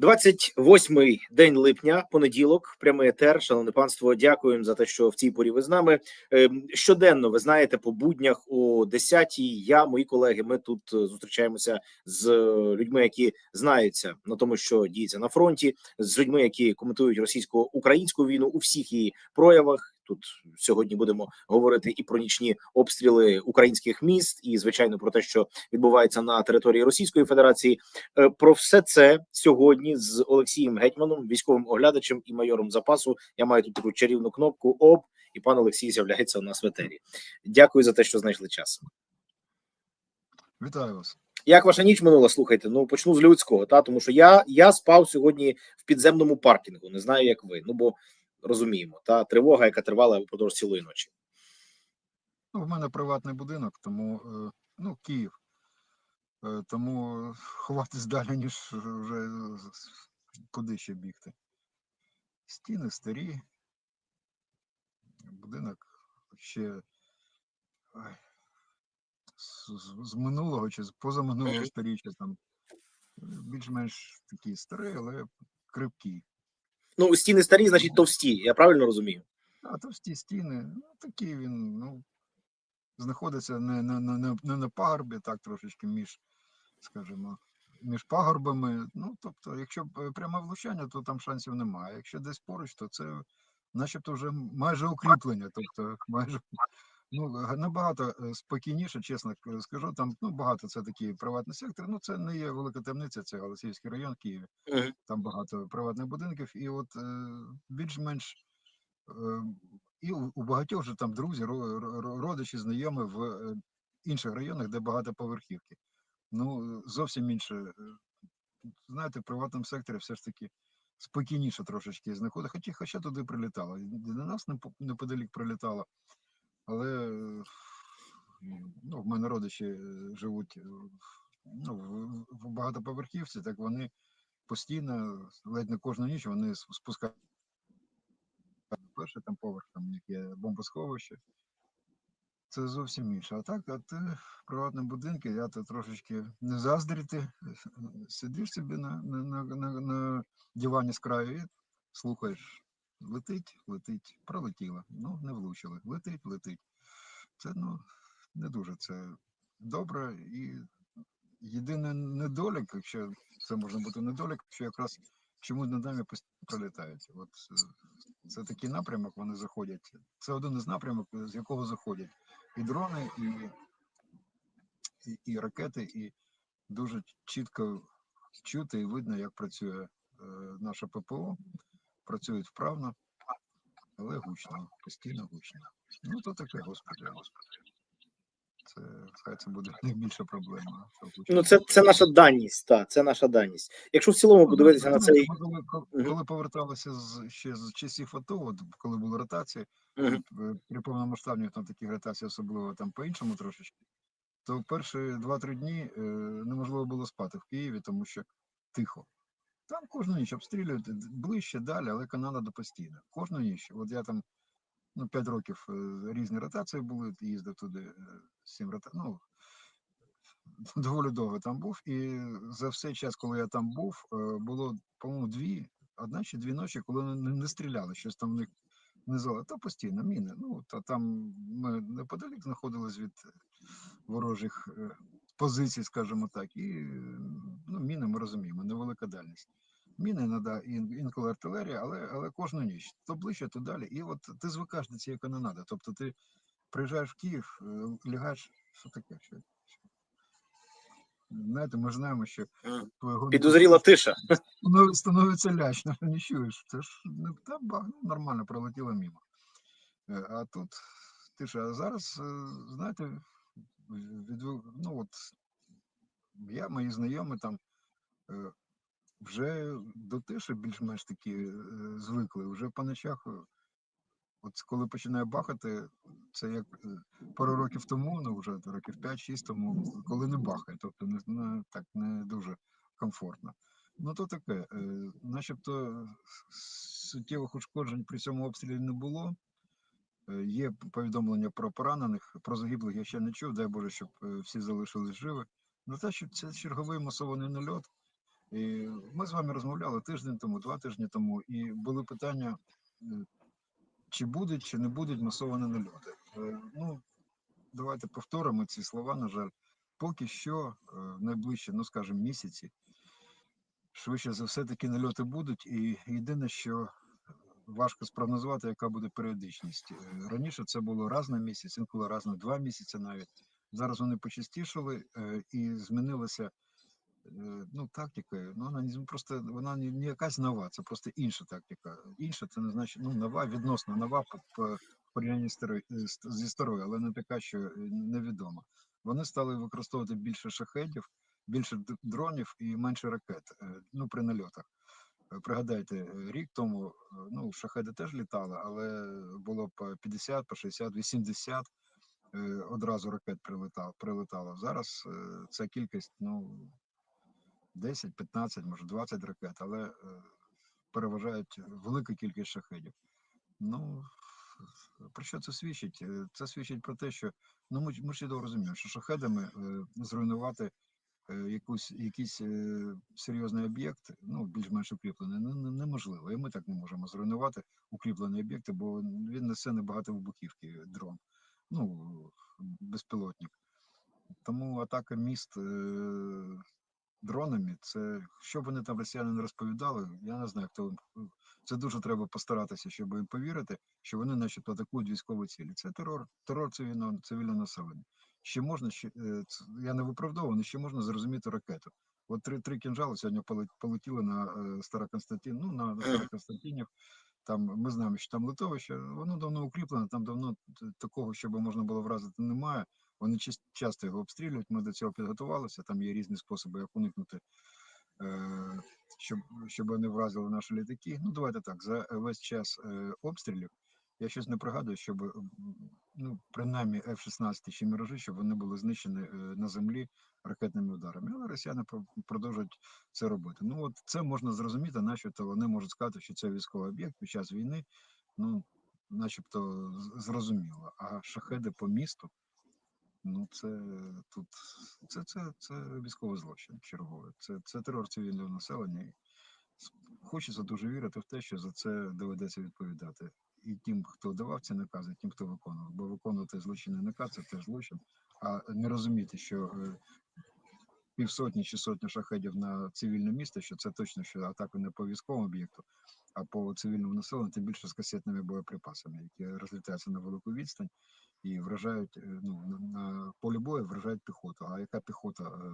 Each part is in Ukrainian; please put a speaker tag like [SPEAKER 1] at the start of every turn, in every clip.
[SPEAKER 1] 28-й день липня, понеділок, прямий етер. Шановне панство, дякуємо за те, що в цій порі ви з нами. Ем, Щоденно ви знаєте, по буднях о 10-й Я, мої колеги, ми тут е, зустрічаємося з е, людьми, які знаються на тому, що діється на фронті, з людьми, які коментують російсько-українську війну у всіх її проявах. Тут сьогодні будемо говорити і про нічні обстріли українських міст, і звичайно про те, що відбувається на території Російської Федерації. Е, Про все це сьогодні з Олексієм Гетьманом, військовим оглядачем і майором запасу. Я маю тут таку чарівну кнопку ОБ, і пан Олексій з'являється у нас в етері. Дякую за те, що знайшли час.
[SPEAKER 2] Вітаю вас.
[SPEAKER 1] Як ваша ніч минула? Слухайте, ну почну з людського, та тому що я, я спав сьогодні в підземному паркінгу. Не знаю, як ви. Ну бо розуміємо, та тривога, яка тривала впродовж цілої ночі.
[SPEAKER 2] Ну, в мене приватний будинок, тому е, ну, Київ. Е, Тому ховатись далі, ніж вже куди ще бігти. Стіни старі. Будинок ще з, з- минулого чи з позаминулого сторіччя там е, більш-менш такі старі, але крепкі.
[SPEAKER 1] Ну стіни старі, значить товсті. Я правильно розумію?
[SPEAKER 2] А товсті стіни, ну такий він, ну, знаходиться не, не, не, не, не на пагорбі, так трошечки між, скажімо, між пагорбами. Ну, тобто, якщо е, пряме влучання, то там шансів немає. Якщо десь поруч, то це начебто вже майже укріплення. Тобто, майже ну, набагато е, спокійніше, чесно скажу. Там ну, багато це такі приватні сектори. Ну, це не є велика темниця, це Голосіївський район в Києві там багато приватних будинків, і от е, більш-менш е, і у, багатьох же там друзі, ро- ро- ро- родичі, знайомі в інших районах, де багатоповерхівки. Ну, е, зовсім інше. Знаєте, в приватному секторі все ж таки спокійніше трошечки знаходить, хоча, хоча туди прилітало. До нас неподалік прилітало. Але е, ну, в мене родичі е, живуть е, ну, в, багатоповерхівці, так вони постійно, ледь не кожну ніч вони спускають перший там поверх, там у є бомбосховище. Це зовсім інше. А так, а ти в приватному будинку, я то трошечки не заздріти. Сидиш собі на, на, на, на, на дивані з краю і слухаєш. Летить, летить, пролетіло. Ну, не влучили. Летить, летить. Це ну не дуже це добре. І єдиний недолік, якщо це може бути недолік, що якраз чому над нами пролітають. От е, це такий напрямок, вони заходять. Це один із напрямок, з якого заходять і дрони, і, і, і ракети, і дуже чітко чути і видно, як працює е, наша ППО. Працюють вправно, але гучно, постійно гучно. Ну, то таке, господи, господи. Це хай це буде найбільша проблема.
[SPEAKER 1] Ну це, це наша даність. Та це наша даність. Якщо в цілому
[SPEAKER 2] Ну,
[SPEAKER 1] подивитися на
[SPEAKER 2] знаєте,
[SPEAKER 1] цей
[SPEAKER 2] коли, коли- поверталися з ще з часів АТО, от коли були ротації,
[SPEAKER 1] Мгм.
[SPEAKER 2] е, при повномасштабній там такі ротації, особливо там по-іншому трошечки, то перші 2-3 дні е, неможливо було спати в Києві, тому що тихо. Там кожну ніч обстрілюють ближче, далі, але Канада постійно. Кожну ніч. От я там ну, 5 років е, різні ротації були, їздив туди е, 7 ротацій. Ну, доволі довго там був. І за все час, коли я там був, е, було, по-моєму, дві, одна чи дві ночі, коли не, не стріляли, щось там в них не зало. Та постійно міни. Ну, та там ми неподалік знаходились від ворожих е, позицій, скажімо так. І ну, міни ми розуміємо, невелика дальність. Міни іноді, ін- інколи артилерія, але, але кожну ніч. То ближче, то далі. І от ти звикаєш до цієї канонади. Тобто ти приїжджаєш в Київ, е, лягаєш, що таке? Що? Знаєте, ми знаємо, що
[SPEAKER 1] підозріла тиша.
[SPEAKER 2] Ну, становиться лячно, не чуєш. Це ж не та ну, нормально пролетіло мимо. Е, А тут тиша. А зараз, е, знаєте, від, ну от я, мої знайомі там е, вже до тиші більш-менш такі е, звикли. Вже по ночах, е, от коли починає бахати, це як пару років тому, ну вже років 5-6 тому, коли не бахає, тобто не, не так не дуже комфортно. Ну то таке, начебто суттєвих ушкоджень при цьому обстрілі не було. Е, Є повідомлення про поранених, про загиблих я ще не чув, дай Боже, щоб е, всі залишились живі. Ну те, що це черговий масований нальот, І ми з вами розмовляли тиждень тому, два тижні тому, і були питання, е, чи будуть, чи не будуть масовані нальоти. Ну, давайте повторимо ці слова, на жаль. Поки що, е, в найближчі, ну скажімо, місяці, швидше за все такі нальоти будуть. І єдине, що важко спрогнозувати, яка буде періодичність. Е, Раніше це було раз на місяць, інколи раз на два місяці навіть. Зараз вони почастішали е, і змінилася е, ну, тактика. Ну, вона просто вона не, якась нова, це просто інша тактика. Інша це не значить ну, нова, відносно нова по, порівнянні зі старою, але не така, що невідома. Вони стали використовувати більше шахедів, більше дронів і менше ракет ну, при нальотах. Е, Пригадайте, е, рік тому е, ну, шахеди теж літали, але було по 50, по 60, 80 е, одразу ракет прилетало. прилетало. Зараз ця кількість ну, 10, 15, може 20 ракет, але переважають велика кількість шахедів. Ну, про що це свідчить? Це свідчить про те, що ну, ми, ми чудово розуміємо, що шахедами зруйнувати якусь, якийсь е, серйозний об'єкт, ну, більш-менш укріплений, не- не- неможливо. І ми так не можемо зруйнувати укріплені об'єкти, бо він несе небагато вибухівки дрон, ну, безпілотник. Тому атака міст е, дронами, це що вони там росіяни не розповідали, я не знаю, хто це дуже треба постаратися, щоб їм повірити, що вони, начебто, атакують військові цілі. Це терор, терор цивільного цивільного населення. Ще можна ще е, я не виправдовую, ще можна зрозуміти ракету. От три три кінжали сьогодні поле- полетіли на е, Староконстантин, ну на Староконстантинів. Там ми знаємо, що там литовище, воно давно укріплене, там давно такого, щоб можна було вразити, немає. Вони часто його обстрілюють. Ми до цього підготувалися. Там є різні способи, як уникнути, е, щоб, щоб вони вразили наші літаки. Ну, давайте так, за весь час обстрілів я щось не пригадую, щоб ну, принаймні F-16 чи міражі, щоб вони були знищені е, на землі ракетними ударами. Але росіяни про- продовжують це робити. Ну от це можна зрозуміти, начебто вони можуть сказати, що це військовий об'єкт під час війни. Ну, начебто зрозуміло. А шахеди по місту. Ну, це тут це, це, це військовий злочин черговий. Це, це терор цивільного населення. Хочеться дуже вірити в те, що за це доведеться відповідати. І тим, хто давав ці накази, тим, хто виконував. Бо виконувати злочинний наказ це теж злочин. А не розуміти, що е, півсотні чи сотні шахедів на цивільне місто, що це точно що атака не по військовому об'єкту, а по цивільному населенню, тим більше з касетними боєприпасами, які розлітаються на велику відстань і вражають е, ну, на, полі бою вражають піхоту. А яка піхота е,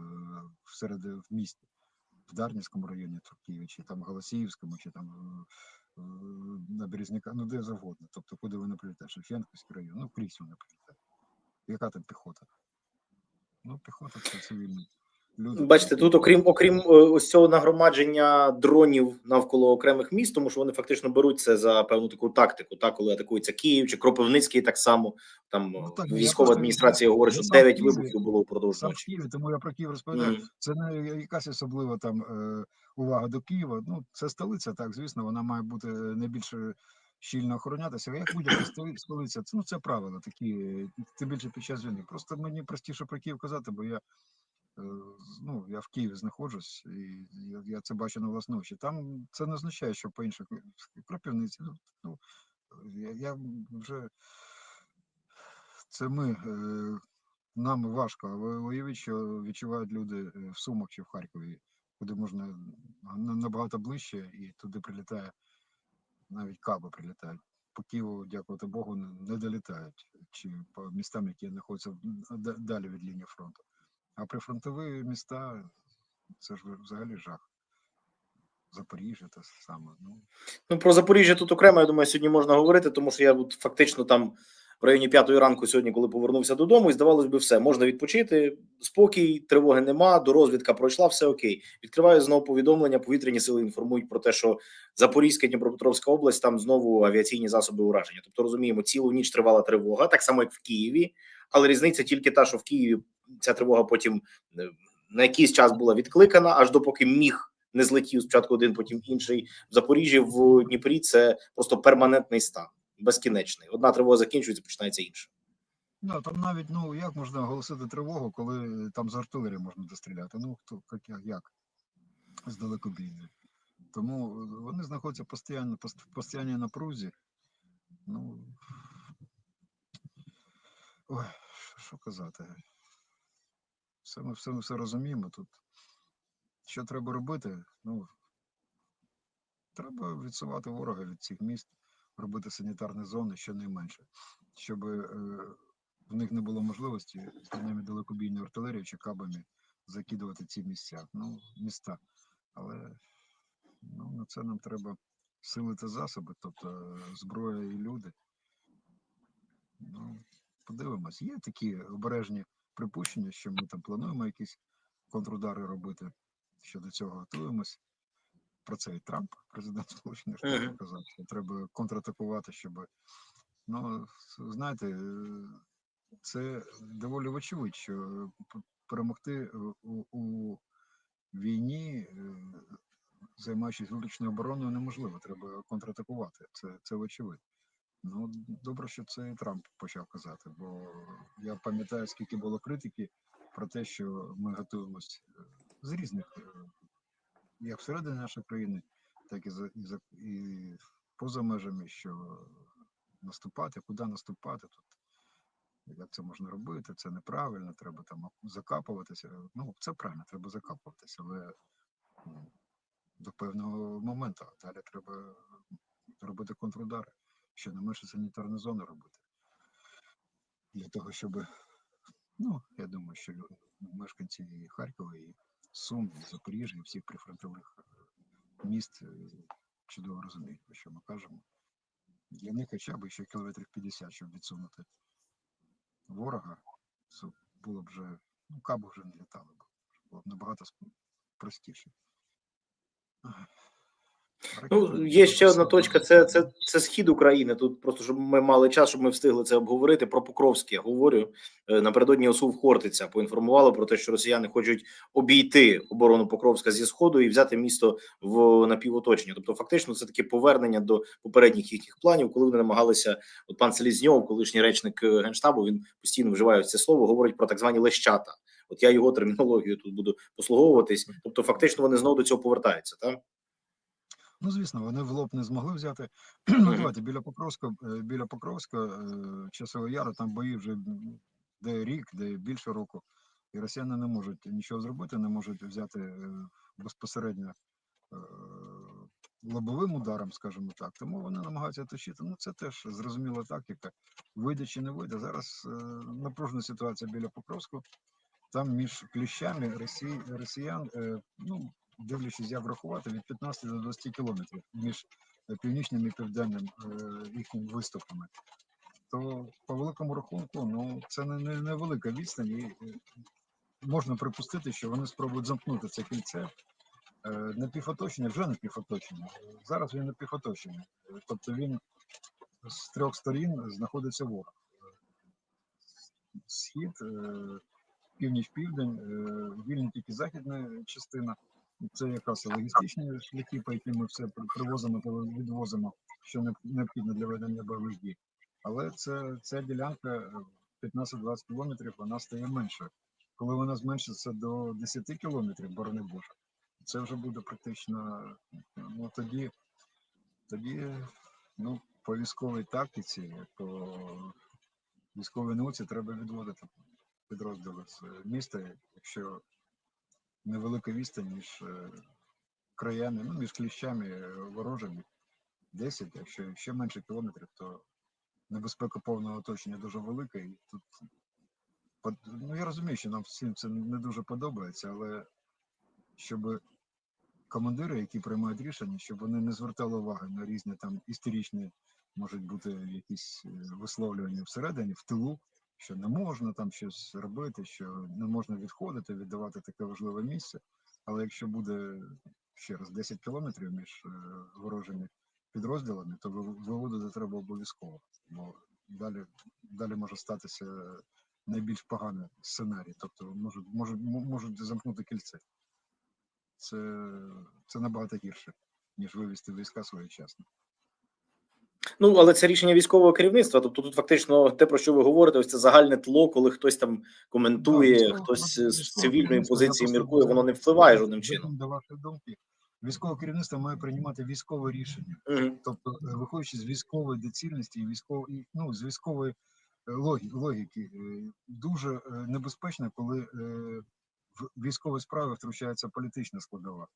[SPEAKER 2] всеред в місті, в Дарнівському районі тут чи там Голосіївському, чи там на Березняка, ну де завгодно. Тобто, куди вони прилітають? Шевченківський район, ну крізь вони прилітають. Яка там піхота? Ну, піхота це цивільні. Люди.
[SPEAKER 1] Бачите, тут, окрім окрім е, ось цього нагромадження дронів навколо окремих міст, тому що вони фактично беруть це за певну таку тактику, так коли атакується Київ чи Кропивницький, так само там
[SPEAKER 2] Ну,
[SPEAKER 1] е,
[SPEAKER 2] так,
[SPEAKER 1] військова
[SPEAKER 2] просто-
[SPEAKER 1] адміністрація говорить,
[SPEAKER 2] я
[SPEAKER 1] що
[SPEAKER 2] сам
[SPEAKER 1] 9
[SPEAKER 2] Києві-
[SPEAKER 1] вибухів було впродовж ночі.
[SPEAKER 2] Києві, тому я про Київ розповідаю.
[SPEAKER 1] Мгм.
[SPEAKER 2] Це не якась особлива там е, увага до Києва. Ну, це столиця, так, звісно, вона має бути найбільш щільно охоронятися. Як будь-яка столи- столиця, це, ну, це правила такі, е, тим більше під час війни. Просто мені простіше про Київ казати, бо я, е, ну, я в Києві знаходжусь, і я, це бачу на власні очі. Там це не означає, що по інших кропівниці. Ну, я, вже це ми. Е, нам важко, але уявіть, що відчувають люди е, в Сумах чи в Харкові, куди можна на- набагато ближче, і туди прилітає навіть каби прилітають. По Києву, дякувати Богу, не долітають, чи по містам, які знаходяться далі від лінії фронту. А прифронтові міста це ж взагалі жах. Запоріжжя те саме. Ну,
[SPEAKER 1] Ну про Запоріжжя тут окремо, я думаю, сьогодні можна говорити, тому що я от фактично там в районі п'ятої ранку сьогодні, коли повернувся додому, і здавалось би, все можна відпочити. Спокій, тривоги нема. До розвідка пройшла, все окей. Відкриваю знову повідомлення. Повітряні сили інформують про те, що Запорізька Дніпропетровська область там знову авіаційні засоби ураження. Тобто розуміємо, цілу ніч тривала тривога, так само як в Києві. Але різниця тільки та, що в Києві ця тривога потім е, на якийсь час була відкликана, аж допоки міг не злетів спочатку один, потім інший. В Запоріжжі в Дніпрі це просто перманентний стан, безкінечний. Одна тривога закінчується, починається інша.
[SPEAKER 2] ну, там навіть, ну, як можна оголосити тривогу, коли там з артилерії можна достріляти? Ну, хто, як, як? з далекобійної. Тому е, вони знаходяться постійно в постійній напрузі. Ну, ой, що- що казати? Все ми все, ми все розуміємо тут. Що треба робити? Ну, треба відсувати ворога від цих міст, робити санітарні зони щонайменше, щоб е, в них не було можливості принаймні далекобійною артилерією чи кабами закидувати ці місця, ну, міста. Але ну, на це нам треба сили та засоби, тобто е, зброя і люди. Ну, подивимось, є такі обережні припущення, що ми там плануємо якісь контрудари робити. Щодо цього готуємось. Про це і Трамп, президент Сполучених Штатів, казав, що треба контратакувати, щоб. Ну, знаєте, е, це доволі очевидь, що перемогти е, у, у війні, е, займаючись вуличною обороною, неможливо. Треба контратакувати. Це, це очевидь. Ну, добре, що це і Трамп почав казати, бо я пам'ятаю, скільки було критики про те, що ми готуємось е, з різних, е, як всередині нашої країни, так і за і, за, і поза межами, що наступати, куди наступати тут. Як це можна робити? Це неправильно, треба там закапуватися. Ну, це правильно, треба закапуватися, але ну, до певного моменту. Далі треба робити контрудари, ще не менше санітарні зони робити. Для того, щоб, ну, я думаю, що мешканці і Харкова, і Сум, і Запоріжжя, і всіх прифронтових е, міст е, чудово розуміють, про що ми кажемо. Для них хоча б ще кілометрів 50, щоб відсунути ворога, було б вже, ну, каби вже не літали б. Було б набагато простіше.
[SPEAKER 1] Ну, є ще одна точка. Це, це, це схід України. Тут просто щоб ми мали час, щоб ми встигли це обговорити. Про Покровське говорю Е, напередодні ОСУ в Хортиця поінформували про те, що росіяни хочуть обійти оборону Покровська зі сходу і взяти місто в напівоточення. Тобто, фактично, це таке повернення до попередніх їхніх планів, коли вони намагалися. От пан Селізньов, колишній речник е, генштабу, він постійно вживає це слово, говорить про так звані лещата. От я його термінологію тут буду послуговуватись. Тобто, фактично, вони знову до цього повертаються. Так?
[SPEAKER 2] Ну, звісно, вони в лоб не змогли взяти. Ну, давайте біля Покровська, е, біля Покровська, е, Часового Яру, там бої вже де рік, де більше року. І росіяни не можуть нічого зробити, не можуть взяти е, безпосередньо лобовим ударом, скажімо так. Тому вони намагаються тащити. Ну, це теж зрозуміла тактика. Вийде чи не вийде. Зараз напружена ситуація біля Покровську. Там між кліщами росіян, ну, дивлячись, як врахувати, від 15 до 20 кілометрів між е, північним і південним е, їхніми виступами. То по великому рахунку, ну це не, не, невелика відстань, і е, можна припустити, що вони спробують замкнути це кільце. Е, Напівоточення вже напівоточення. Зараз він напівоточення. Е, Тобто він з трьох сторін знаходиться ворог. Схід, північ-південь, е, вільна тільки західна частина. Це якраз логістичні шляхи, по яким ми все привозимо та відвозимо, що не- необхідно для ведення бойових дій. Але це ця ділянка е, 15-20 кілометрів, вона стає менше. Коли вона зменшиться до 10 кілометрів, борони Боже, це вже буде практично, ну тоді, тоді, ну, по військовій тактиці, по військовій науці треба відводити підрозділи з е, міста, якщо невелика відстань між е, краями, ну, між кліщами е, ворожими 10, якщо ще менше кілометрів, то небезпека повного оточення дуже велика. І тут ну, я розумію, що нам всім це не дуже подобається, але щоб командири, які приймають рішення, щоб вони не звертали уваги на різні там історичні, можуть бути якісь е, висловлювання всередині, в тилу, що не можна там щось робити, що не можна відходити, віддавати таке важливе місце. Але якщо буде ще раз 10 кілометрів між е, ворожими підрозділами, то ви- виводити треба обов'язково, бо далі, далі може статися найбільш поганий сценарій, тобто можуть, можуть, можуть замкнути кільце. Це, це набагато гірше, ніж вивести війська своєчасно.
[SPEAKER 1] Ну але це рішення військового керівництва. Тобто, тут фактично те, про що ви говорите, ось це загальне тло, коли хтось там коментує,
[SPEAKER 2] Да,
[SPEAKER 1] хтось з цивільної позиції міркує, воно не впливає жодним чином.
[SPEAKER 2] До вашої думки, військове керівництво має приймати військове рішення.
[SPEAKER 1] Мгм.
[SPEAKER 2] Тобто, е, виходячи з військової доцільності і військової, ну, з військової е, логіки, е, дуже небезпечно, коли в військові справи втручається політична складова.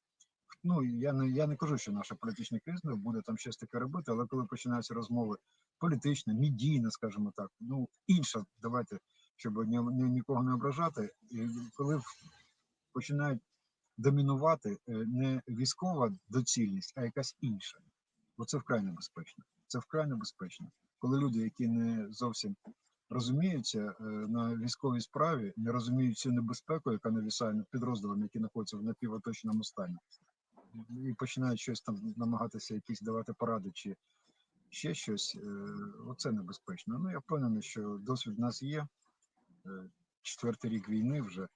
[SPEAKER 2] Ну, я не, я не кажу, що наше політичне керівництво буде там щось таке робити, але коли починаються розмови політична, медійна, скажімо так, ну, інша, давайте, щоб ні, ні, нікого не ображати, і коли починають домінувати е, не військова доцільність, а якась інша. Бо це вкрай небезпечно. Це вкрай небезпечно. Коли люди, які не зовсім розуміються е, на військовій справі, не розуміють цю небезпеку, яка навісає над підрозділами, які знаходяться в напівоточному стані, і починають щось там намагатися якісь давати поради чи ще щось, е, оце небезпечно. Ну я впевнений, що досвід в нас є. Е, Четвертий рік війни вже.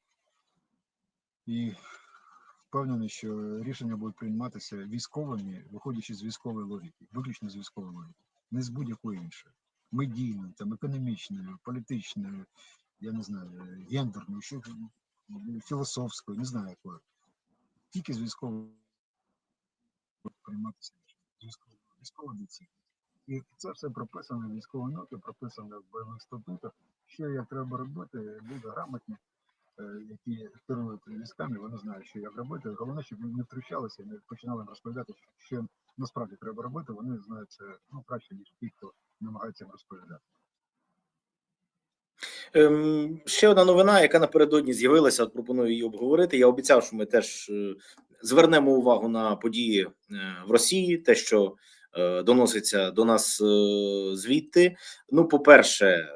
[SPEAKER 2] І впевнений, що рішення будуть прийматися військовими, виходячи з військової логіки, виключно з військової логіки, не з будь-якої іншої. Медійної, там, економічної, політичної, я не знаю, гендерної, що, філософської, не знаю якої. Тільки з військової прийматися військова доцільність. І це все прописано в військовій ноті, прописано в бойових статутах. Що як треба робити, люди грамотні, е, які керують військами, вони знають, що як робити. Головне, щоб не втручалися не починали розповідати, що насправді треба робити. Вони знають це ну, краще, ніж ті, хто намагається розповідати.
[SPEAKER 1] Ем, ще одна новина, яка напередодні з'явилася. От пропоную її обговорити. Я обіцяв, що ми теж е, звернемо увагу на події е, в Росії, те, що е, доноситься до нас е, звідти. Ну, по-перше,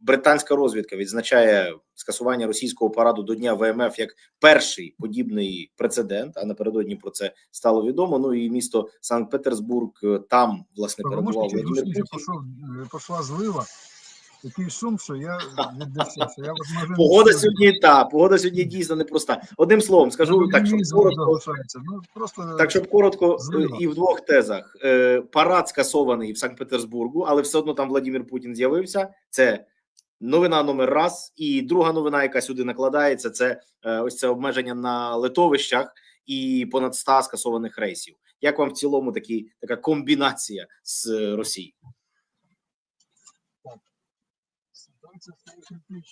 [SPEAKER 1] британська розвідка відзначає скасування російського параду до дня ВМФ як перший подібний прецедент. А напередодні про це стало відомо. Ну і місто Санкт-Петербург там власне перебував
[SPEAKER 2] пішов, е, пішла злива. Такий шум, що я віддився. Я от
[SPEAKER 1] Погода сьогодні та погода сьогодні дійсно непроста. Одним словом, скажу
[SPEAKER 2] Ну,
[SPEAKER 1] так, щоб коротко.
[SPEAKER 2] Ну, просто
[SPEAKER 1] так щоб коротко е, і в двох тезах. Е, Парад скасований в Санкт-Петербургу, але все одно там Владимир Путін з'явився. Це новина номер раз. І друга новина, яка сюди накладається, це е, ось це обмеження на литовищах і понад 100 скасованих рейсів. Як вам в цілому такі така комбінація з Росією?
[SPEAKER 2] Стає.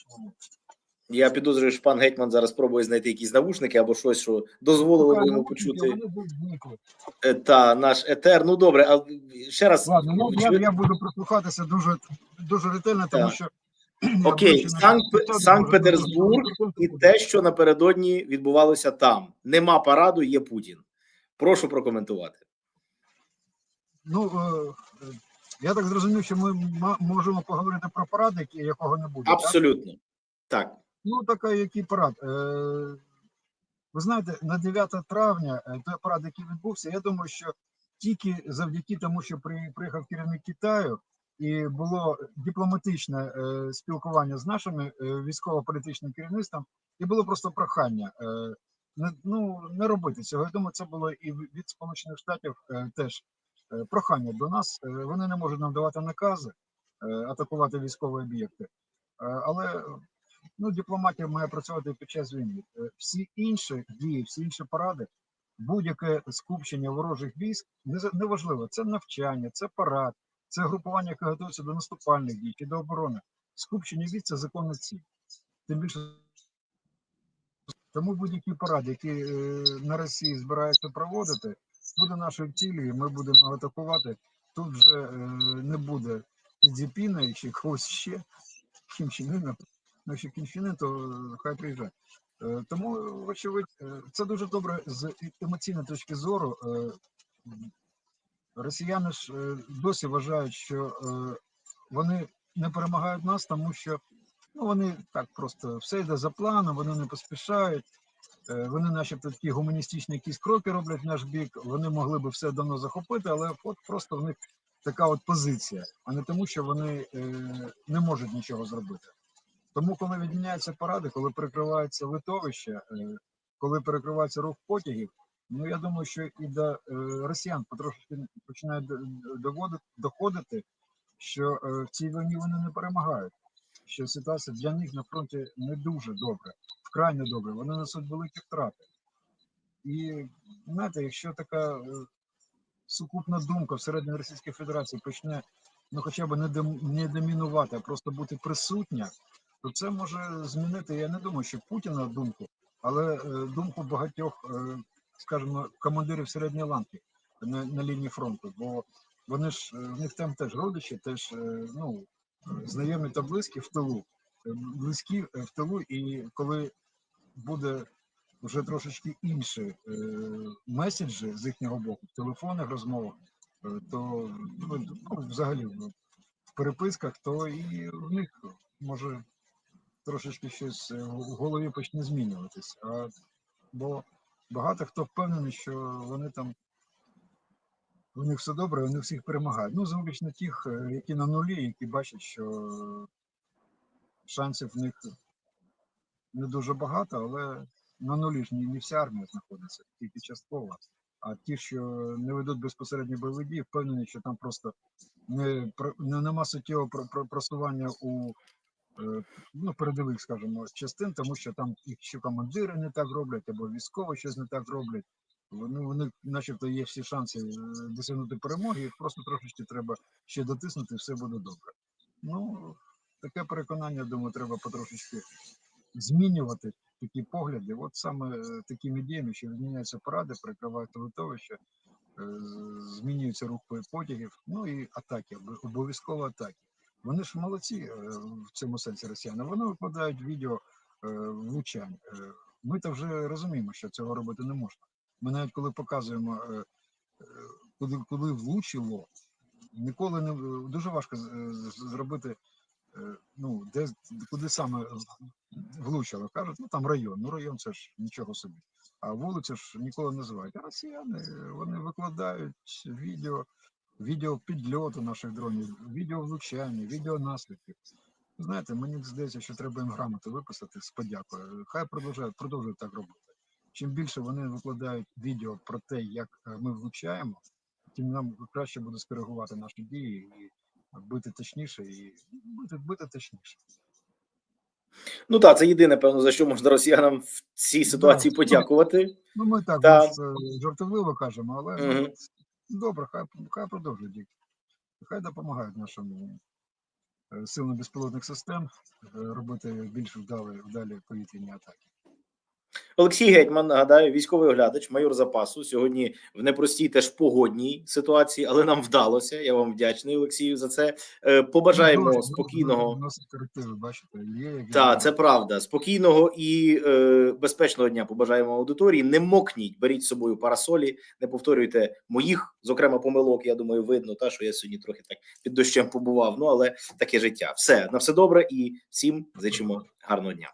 [SPEAKER 1] Я підозрюю, що пан гетьман зараз спробує знайти якісь навушники або щось, що дозволило б йому почути. Е, Та наш етер. Ну добре, а ще раз
[SPEAKER 2] Ладно, я, я, я буду прислухатися дуже, дуже ретельно, тому що
[SPEAKER 1] Окей, Санкт- Санкт-Петербург і те, що напередодні відбувалося там. Нема параду, є Путін. Прошу прокоментувати.
[SPEAKER 2] Ну е, я так зрозумів, що ми можемо поговорити про парад, якого не буде.
[SPEAKER 1] Абсолютно так.
[SPEAKER 2] Ну, така, який парад. Е, ви знаєте, на 9 травня е, той парад, який відбувся, я думаю, що тільки завдяки тому, що приїхав керівник Китаю, і було дипломатичне е, спілкування з нашими військово-політичним керівництвом, і було просто прохання не, ну, не робити цього. Я думаю, це було і від Сполучених Штатів теж прохання до нас. Е, вони не можуть нам давати накази е, атакувати військові об'єкти. Е, але ну, дипломатія має працювати під час війни. Е, Всі інші дії, всі інші паради, будь-яке скупчення ворожих військ, неважливо, це навчання, це парад, це групування, яке готується до наступальних дій чи до оборони. Скупчення військ це законна ціль. Тим більше тому будь-який парад, який е, на Росії збирається проводити, буде нашою цілею, і ми будемо атакувати. Тут вже е, не буде Цзіпіна чи когось ще, Ына. Ну, Чен Ын, то е, хай приїжджає. Е, Тому, вочевидь, е, це дуже добре з емоційної точки зору. Е, Росіяни ж е, досі вважають, що е, вони не перемагають нас, тому що ну, вони так просто все йде за планом, вони не поспішають. Е, Вони, начебто, такі гуманістичні якісь кроки роблять в наш бік. Вони могли би все давно захопити, але от просто в них така от позиція, а не тому, що вони е, не можуть нічого зробити. Тому, коли відміняються паради, коли перекривається литовище, е, коли перекривається рух потягів, Ну я думаю, що і до росіян потрошки починає доходити, що в цій війні вони не перемагають. Що ситуація для них на фронті не дуже добра, вкрай не добра. Вони несуть великі втрати. І знаєте, якщо така е, сукупна думка всередині Російської Федерації почне ну хоча б не, дом, не домінувати, а просто бути присутня, то це може змінити. Я не думаю, що Путіна думку, але е, думку багатьох, е, скажімо, командирів середньої ланки на, на лінії фронту. Бо вони ж в них там теж родичі, теж ну, знайомі та близькі в тилу, близькі в тилу, і коли буде вже трошечки інші е, меседжі з їхнього боку, в телефонних розмовах, е, то ну, ну, взагалі в в переписках, то і в них може трошечки щось в голові почне змінюватись. А, бо багато хто впевнений, що вони там у них все добре, вони всіх перемагають. Ну, за виключно тих, е, які на нулі, які бачать, що шансів в них не дуже багато, але на нулі ж не, вся армія знаходиться, тільки частково. А ті, що не ведуть безпосередньо бойові дії, впевнені, що там просто не, не нема суттєвого про- про- просування у е, ну, передових, скажімо, частин, тому що там їх що командири не так роблять, або військові щось не так роблять. Вони, вони начебто є всі шанси е, досягнути перемоги, їх просто трошечки треба ще дотиснути, і все буде добре. Ну, таке переконання, думаю, треба потрошечки змінювати такі погляди. От саме е, такими діями, що зміняються поради, прикривають литовище, е, змінюється рух потягів, ну і атаки, обов- обов'язково атаки. Вони ж молодці е, в цьому сенсі росіяни. Вони викладають відео влучань. Ми то вже розуміємо, що цього робити не можна. Ми навіть коли показуємо, куди, куди влучило, ніколи не дуже важко зробити. Е, Ну, де куди саме влучило? Кажуть, ну там район. Ну район це ж нічого собі. А вулицю ж ніколи не називають. А росіяни вони викладають відео, відео підльоту наших дронів, відео влучання, відео наслідків. Знаєте, мені здається, що треба їм грамоту виписати з подякою. Хай продовжують, продовжують так робити. Чим більше вони викладають відео про те, як е, ми влучаємо, тим нам краще буде скоригувати наші дії бити точніше, і бити, бити точніше.
[SPEAKER 1] Ну так, це єдине, певно, за що можна росіянам в цій ситуації
[SPEAKER 2] Да.
[SPEAKER 1] подякувати.
[SPEAKER 2] Ну, ми так
[SPEAKER 1] Та.
[SPEAKER 2] більш, е, жартовливо кажемо, але ну,
[SPEAKER 1] Мгм.
[SPEAKER 2] добре, хай, хай продовжують. Хай допомагають нашим е, силам безпілотних систем е, робити більш вдалі, вдалі повітряні атаки.
[SPEAKER 1] Олексій Гетьман, нагадаю, військовий оглядач, майор запасу. Сьогодні в непростій теж погодній ситуації, але нам вдалося. Я вам вдячний, Олексію, за це. Е, Побажаємо
[SPEAKER 2] Ну,
[SPEAKER 1] спокійного.
[SPEAKER 2] Корективи, бачите, є, як
[SPEAKER 1] Так,
[SPEAKER 2] є.
[SPEAKER 1] це правда. Спокійного і е, безпечного дня побажаємо аудиторії. Не мокніть, беріть з собою парасолі, не повторюйте моїх, зокрема, помилок. Я думаю, видно, та що я сьогодні трохи так під дощем побував. Ну але таке життя. Все на все добре і всім зичимо гарного дня.